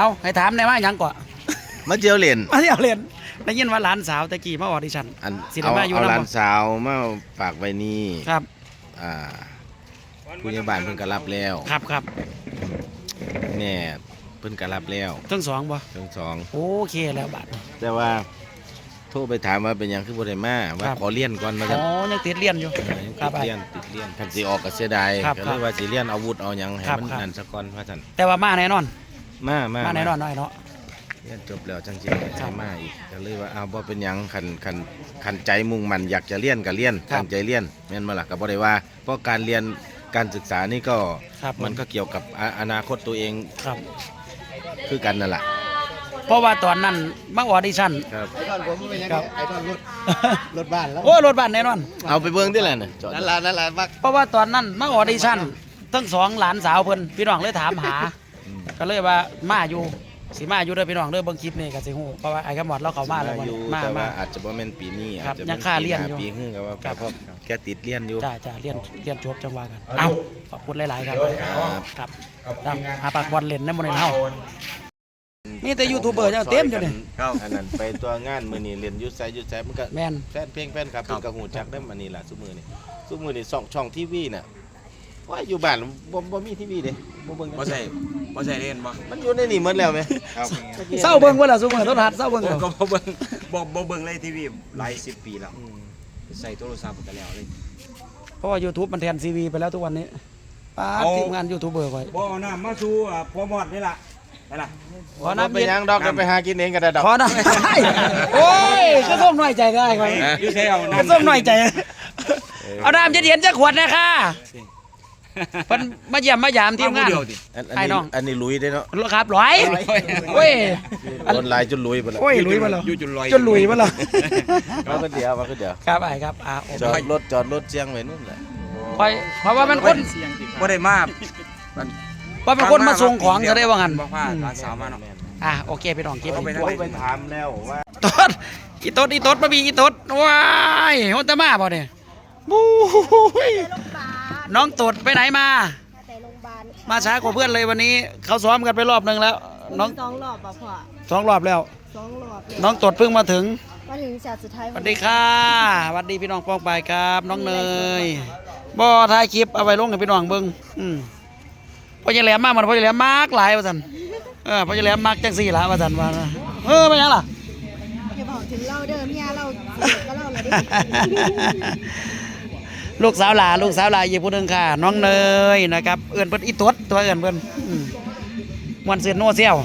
เอาให้ถามได้ว่าหยังก่อนมาเจียวเหรียญมาที่เอาเรียนได้ยินว่าหลานสาวตะกี้มาออดิชั่น อันสิได้เอามาอยู่เอานำบ่ หลานสาวมาฝากไว้นี่ครับอ่าผู้ใหญ่บ้านเพิ่นก็รับแล้วครับครับแน่เพิ่นก็รับแล้วทั้งสองบ่ทั้งสองโอเคแล้วบัดแต่ว่าโทรไปถามว่าเป็นหยังคือบ่ได้มาว่าครับ ขอเรียนก่อนว่าอ๋ซั่นอยังติดเรียนอยู่ยังครัติบดเรียนติดเรียนคันสิออกก็เสียดายครับก็เลยว่าสิเรียนอาวุธเอาหยังให้ครับมันครับ นั่นซะก่อนว่าซั่นแต่ว่ามาแน่นอน มามามาแน่นอนหน่อยเนาะเรียนจบแล้วจังสิครัให้บมาอีกก็เลยว่าอ้าวบ่เป็นหยังคันคันคันใจมุ่งมั่นอยากจะเรียนก็เรียนครับตั้งใจเรียนแม่นบ่ล่ะก็บ่ได้ว่า เพราะการเรียนการศึกษานี่ก็ครับมันก็เกี่ยวกับอาอนาคตตัวเองครับ คือกันนั่นแหละเพราะว่าตอนนั้นมาออดิชั่น ครับ ไอ้ตอนผมเป็นยังครัไงบไอ้ตอนรถรถบ้านแล้วโอ้ยรถบัสแน่นอน เอาไปเบิ้งที่แหละน่ะจอดนั่นแหละนั่นแหละมักเพราะว่าตอนนั้นมาออดิชั่นทั้งสองหลานสาวเพิ่นพี่น้องเลยถามหา ก็เลยว่ามาอยู่สิมาอยู่เด้อพี่น้องเด้อเบิ่งคลิปนี่ก็สิฮู้เพราะว่าไอ้กระหมอดเราเข้ามาแล้วอบ่ยู่มาแต่มาว่าอาจจะบ่แม่นปีนี้ครัอาบจจะยังค่าเรียนอยู่ปีหึ่งก็ว่าครับเพราะแกติดเรียนอยู่ จ้าจ้าเรียนเรียนจบจังหวะกันเอาขอบคุณหลายๆครับครับตามหาปากบอลเล่นในบนเฮา มีแต่ยูทูบเบอร์จังเต็มอยู่นี่อันนั้นไปตัวงานมื้อนี้เรียนอยุดไสอยุดไสมันก็แม่น แฟนเพลงแฟนครับเพิ่นก็ฮู้จักได้อันนี้ล่ะซุมื้อนี้ซุมื้อนี้ช่องช่องทีวีน่ะ ว่าอยู่บ้านบ่บ่มีทีวีเด้บ่เบิ่งบ่ใส่บ่ใส่เล่นบ่มันอยู่ในนี่หมดแล้วแม่ครับเศร้าเบิ่งเบ่ล่ะซุมื้อต้นหัดเศร้าเบิ่งผมแล้วก็บ่เบิ่งบ่บ่เบิ่งเลยทีวีหลายสิบปีแล้วใส่โทรศัพท์ก็แล้วเลยเพราะว่า YouTube มันแทนซีวีไปแล้วทุกวันนี้ป้าดเอาทีมงานยูทูบเบอร์ไว้บ่เอาน้ำมาสู่อ่าพอหมอดนี่ล่ะไปล่ะขอบ่น้ำเป็นเย็นหยังดอกเดี๋ยวไปหากินเองก็ได้ดอกขอน้ำโอ้ยก็ส้มน้อยใจได้ครับอยู่ใส่เอาก็น้ำส้มน้อยใจเอาน้ำเย็นๆจักขวดนะค่ะ เพิ่นมาเยี่ยมมายามทีมงานเดียวดิอันอันไอ้น้นี้อง อันนี้ลุยได้เนาะครับร้อยโอ้ยโดนลายจนลุยไปแล้วโอ้ยลุยมาแล้วอยู่จุดลอยจนลุยมาแล้วมาก็เดียวมาก็เดียวครับไอ้ครับอ่าโอเคจอดรถจอดรถเชียงไว้นู่นแหละคอยเพราะว่ามันคนบ่ได้มาว่าเป็นคนมาส่งของจะได้ว่างั้นบอกว่าหลานสาวมาเนาะ อะโอเคพี่น้องเก็บเอาไปอีกทำตัวไมไปถามแล้วว่าตดอีตดอีตดมามีอีตดว้ายโฮตมาบ่เนี่ยบู๊ย น้องตดไปไหนมาแต่โรงพยาบาลมาช้ากว่าเพื่อนเลยวันนี้เขาซ้อมกันไปรอบหนึ่งแล้ว น้องสองรอบอะพ่อสองรอบแล้ว สองรอบน้องตดเพิ่งมาถึงมาถึงฉากสุดท้ายสวัสดีค่ะสวัสดีพี่น้องปองไปายครับ น้องเนยบ่ถ่ายคลิปเอาไว้ลงให้พี่น้องเบิ่งอืมพ่อใหญ่แหลมมากมันพ่อใหญ่แหลมมากหลายว่าซั่นเออพ่อใหญ่แหลมมากจังสี่ล่ะว่าซั่นว่านะเออไม่หยังล่ะ อย่าบอกถึงเราเดิมเมียเราก็เล่าเลยดิ ลูกสาวหลาลูกสาวหลาอีกผู้หนึงค่ะ น้องเนยนะครับ เอื้อนเพิ่นอีตดตัวเอื้อนเพิ่อืมวนเสือโนเซี่ยว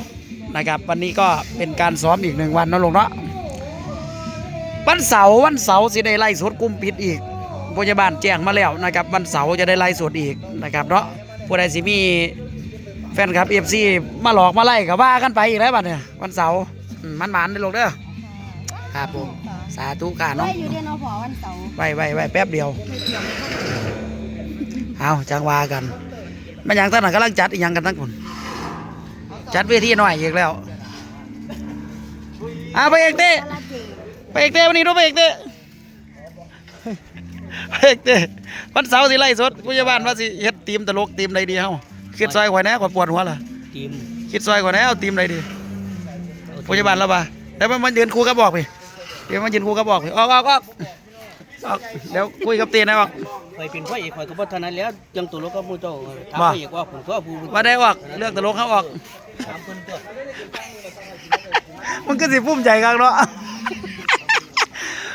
นะครับ วันนี้ก็เป็นการซ้อมอีกหนึ่งวันนะลูกเนาะวันเสาร์วันเสาร์สิได้ไล่สดกุมปิดอีกพยาบาลแจ้งมาแล้วนะครับ วันเสาร์จะได้ไล่สดอีกนะครับเนาะผู้ใดสิมีแฟนคลับเอฟซีมาหลอกมาไล่ก็ว่ากันไปอีกแล้วบัดเนี่ยวันเสาร์มันหมานได้ลูกเด้อ ครับผม สาธุค่ะน้ไว้องอยู่เดียนอพอวันเสาร์ไว้ไว้ไว้แป๊บเดียว เอาจังว่ากันมันยังตั้งหนักกำลังจัดอีกยังกันทั้งคนจัดเวทีหน่อยอีกแล้วเอาไปเอกเต้ตลาดเจไปเอกเต้วันนี้รู้ไปเอกเต้ไปเอกเต้วันเสาร์สิไล่สดผู้ใหญ่บ้านว่าสิเฮ็ดทีมตลกทีมใดดีเฮาคิดซอยข่อยแหน่ข่อยปวดหัวล่ะทีมคิดซอยข่อยแหน่เอาทีมใดดีผู้ใหญ่บ้านแล้วป่ะแล้วมันมันยืนคู่กับบอกไป เดี๋ยวมันยืนคู่กับบอกไปออกออกออกออกเดี๋ยวคุยกับเต้นะออกคอยเป็นพระเอกคอยก็บ่เท่านั้นแล้วจังตัวรถก็มูเจ้าถามว่าพระเอกว่าผมก็ผู้ว่าได้ออกเลือกตลกเขาออกถามเพิ่นตัวมันก็สิภูมิใจกักเนาะ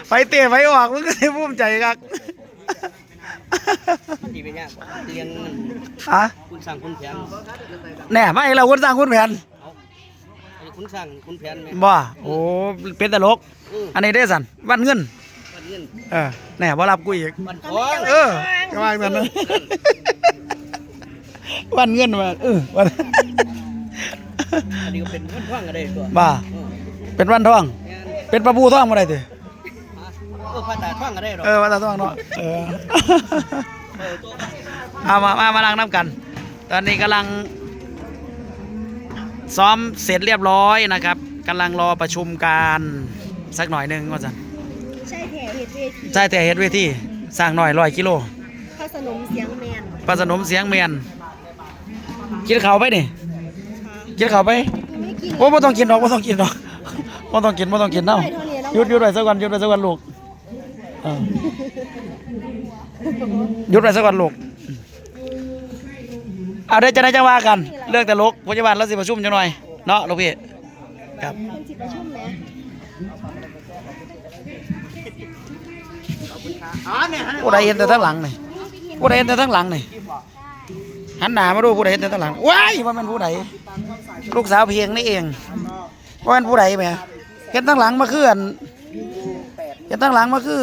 ไปเตะไปออกมันก็สิภูมิใจกักมันดีเป็นยากเรียนฮะคุณสร้างคุณแผนแหน่ไม่เราคนสร้างคุณแผนไอ้ คุณสร้างคุณแผนแม่บ่โอ้เป็นตลกอืออันนี้ได้สันวันเงินวันเงินเออแหน่บ่รับกูอีกวันทองเออก็ว่ากันนะวันเงินมาเออวันอันนี้ก็เป็นวันทองก็ได้ตัวบ่าอือเป็นวันทองแม่นเป็นปลาบูทองมาได้ติเออพระตาทองก็ได้ดอกเออวันตาทองเนาะเออเอามามามานั่งน้ำกัน ตอนนี้กำลัง ซ้อมเสร็จเรียบร้อยนะครับกำลังรอประชุมการสักหน่อยหนึ่งว่าสันใช่แถเหตุเวทีใช่แต่เฮ็ดเวทีสร้างหน่อยร้อยกิโลพระสนมเสียงแมนปลาสนมเสียงเมียนกินข้าวไปนี่กินข้าวไปบไม่กินโอ้บ่ต้องกินดอกบ่ต้องกินดอกบ่ต้องกินบ่ต้องกินเนาะหยุดหยุดไว้สักวันหยุดไว้สักวันลูกเออหยุดไว้สักวันลูก เอาเดี๋ยวจะได้จะว่ากัน เรื่องแต่ลกพยาบาลแล้วสิประชุมจังหน่อยเนาะลูกพี่ครับผู้ใดเห็นแต่ทั้งหลังนี่ผู้ใดเห็นแต่ทั้งหลังนี่หันหน้ามาดูผู้ใดเห็นแต่ทั้งหลังว้ายว่ามันผู้ใดลูกสาวเพียงนี่เองว่ามันผู้ใดแหมเห็นทั้งหลังมาคืออันเห็นทั้งหลังมาคือ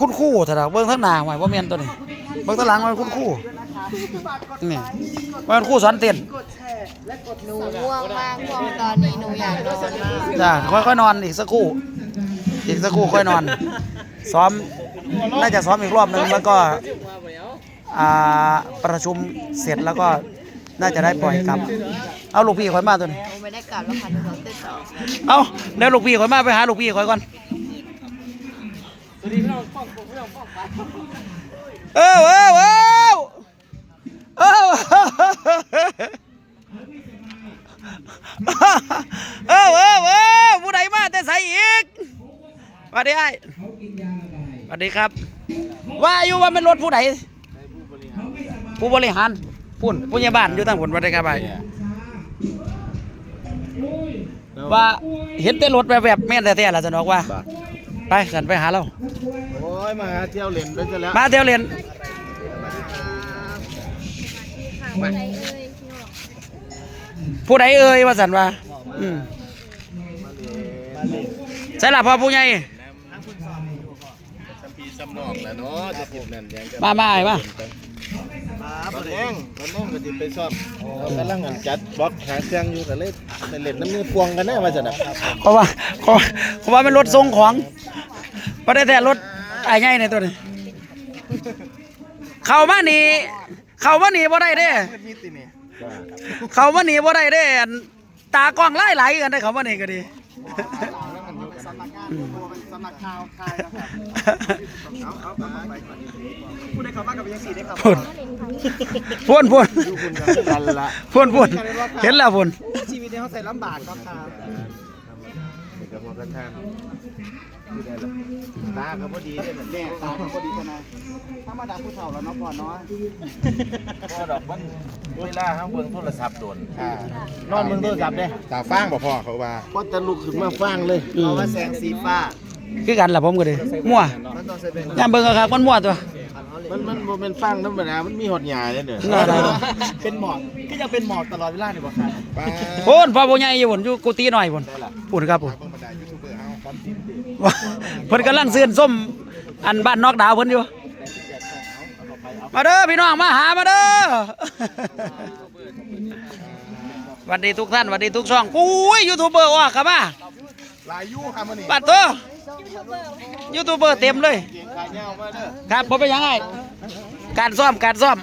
คุณคู่เถอะเบิ่งทั้งหน้าหมายว่าเมียนตัวนี้เบิ่งทั้งหลังมันคุณคู่ นี่ว่ามันครู่สอนเต้นหนูง่วงมากง่วงตอนนี้หนูอยากนอนมากจ้าค่อยๆนอนอีกสักครู่ อีกสักครู่ค่อยนอน ซ้อมน่าจะซ้อมอีกรอบหนึ่งแล้วก็อ่าประชุมเสร็จแล้วก็น่าจะได้ปล่อยกลับ เอาลูกพี่ข่อยมาตัวนี้หนูไม่ได้กลับแล้วค่ะหนูต้องเต้นต่อเอาเดี๋ยวลูกพี่ข่อยมาไปหาลูกพี่ข่อยก่อนเออเออเออ เออเออเออเออผู้ใดมาแต่ใส่อีกสวัสดีไอ้สวัสดีครับ ว่าอยู่ว่าเป็นรถผู้ใดผู้บริหารพุ่นผู้ใหญ่บ้านอยู่ทางผลวัดได้ครับไปว่าเห็นแต่รถแบบแบบๆแม่นแต่ๆล่ะจะนอกว่า ไปสันไปหาเราโอ้ยมาหาเที่ยวเล่นด้วยกันแล้วมาเที่ยวเรียนผู้ใดเอ่ยว่าสันว่าอืมใช่ล่ะพ่อผู้ใหญ่มพีสัมนอกแล้วเนาะจะกินนั่นยังจะมามาไอ้มาตอนแรงตอนแรงก็จะไปซ่อมเรากำลังจัดบล็อกหาเครื่องอยู่กันเลยไปเล่นน้ำมือพวงกันแน่ว่าจะนะเพราะว่าเพราะว่าเป็นรถทรงของบ่ได้แต่รถไอ้ใหญ่ในตัวนี้ เข้ามานี่เข้ามานี่บ่ได้เด้เขามาหนีบ่ได้เด้อันตากล้องไล่ไหลายๆกันได้เขามาหนีก็ดีพูนพูนพูนกันละพูนพูนเห็นแล้วพูนชีวิตเขาใส่ลำบากครับครับ เด็กกับพ่อกระทา นที่ได้ละตาก็พอดีเลยแม่ตาพอดีขนาดธรรมดาผู้เฒ่าแล้วเนาะพ่อเนาะพอดอกมันเวลาเขาเบิ่งโทรศัพท์โดนนอนเบิ่งโทรศัพท์เด้ตาฟ้างบ่พ่อเขาว่าพอจะลุกขึ้นมาฟังเลยอืมว่าแสงสีฟ้า คือกันล่ะผมก็ดีมั่วมันต้องใส่เป็นยามเบิ่งก็คักมันมั่วตัวมันมันบ่เป็นฟังธรรมดามันมีหดหยาเลยเด้อน่าได้เป็นหมอกก็ยังเป็นหมอกตลอดเวลาเนี่ยบ่ครับป้าพูนพ่อบ่ใหญ่อยู่พุ่นอยู่กุฏิน้อยพุ่นพูนครับพุ่น เบิ่งบรรดายูทูบเบอร์เฮาว่าเพิ่นกำลังซื้อส้มอันบ้านนอกดาวเพิ่นอยู่ มาเด้อพี่น้องมาหามาเด้อสวัสดีทุกท่านสวัสดีทุกช่องปุ้ยยูทูบเบอร์ออกครับมาลายยูครับมื้อนี้ปัดตัวยูทูบเบอร์เต็มเลยเก่งขายาวมาเด้อครับผมเป็นยังไงการซ่อมการซ่อม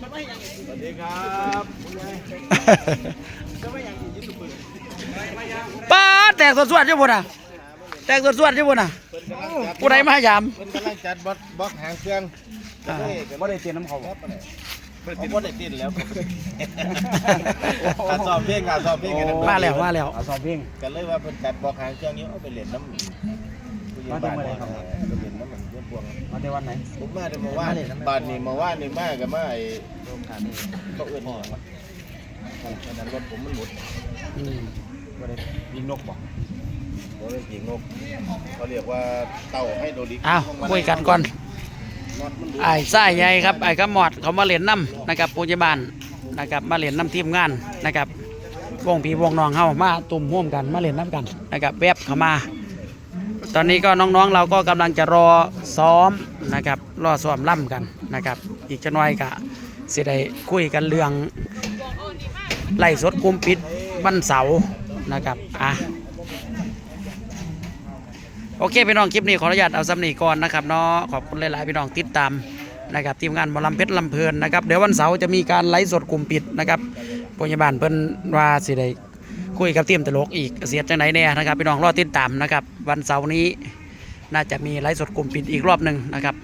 สวัสดีครับ ป้าดแตกสวดๆอยู่พุ่นน่ะ แตกสวดๆอยู่พุ่นน่ะเพิ่นกำลังจัดผู้ใดมาหยาม เพิ่นกำลังจัดบล็อกบล็อกหางเครื่องก็เลยก็บ่ได้เตรียมน้ำเขาครับเพิ่นบ่ได้ติดแล้วการสอบเพลงการสอบเพลงกันมาแล้วมาแล้วเอาซ่อมเพลง กันเลยว่าเพิ่นจัดบล็อกหางเครื่องนี้เอาไปเล่นน้ำผู้ใหญ่บ้านเนี่ยครับ ไปเล่นน้ำมันเรื่องพวง มาแต่วันไหน ผมมาได้มาว่านี่บ้านนี่มาว่านี่มากับมาไอ้โรงทานนี่เขาเอื้อนนี่ครับอันนั้นรถผมมันหมดอืม บ่ได้ยิงนกบ่บ่ได้ยิงนกเขาเรียกว่าเต่าให้โดริกอ้าวคุยกันก่อนน็อตมันดูไอ้ไส้ใหญ่ครับไอ้ขมอดเขามาเล่นน้ำนะครับปัจจุบันนะครับมาเล่นน้ำทีมงานนะครับวงพี่วงน้องเฮามาตุ่มร่วมกันมาเล่นน้ำกันนะครับแวบเข้ามา ตอนนี้ก็น้องๆเราก็กำลังจะรอซ้อมนะครับรอซ้อมล่ำกันนะครับ อีกจะน้อยก็สิได้คุยกันเรื่องไล่สดกลุ่มปิดวันเสาร์ นะครับอะโอเคพี่น้องคลิปนี้ขออนุญาตเอาสำนีก่อนนะครับเนาะขอบคุณหลายๆพี่น้องติดตามนะครับทีมงานหมอลำเพชรลำเพลินนะครับเดี๋ยววันเสาร์จะมีการไลฟ์สดกลุ่มปิดนะครับพยาบาลเพิ่นว่าสิได้คุยกับทีมตลกอีกเสียจังไหนแน่นะครับพี่น้องรอติดตามนะครับวันเสาร์นี้น่าจะมีไลฟ์สดกลุ่มปิดอีกรอบหนึ่งนะครับ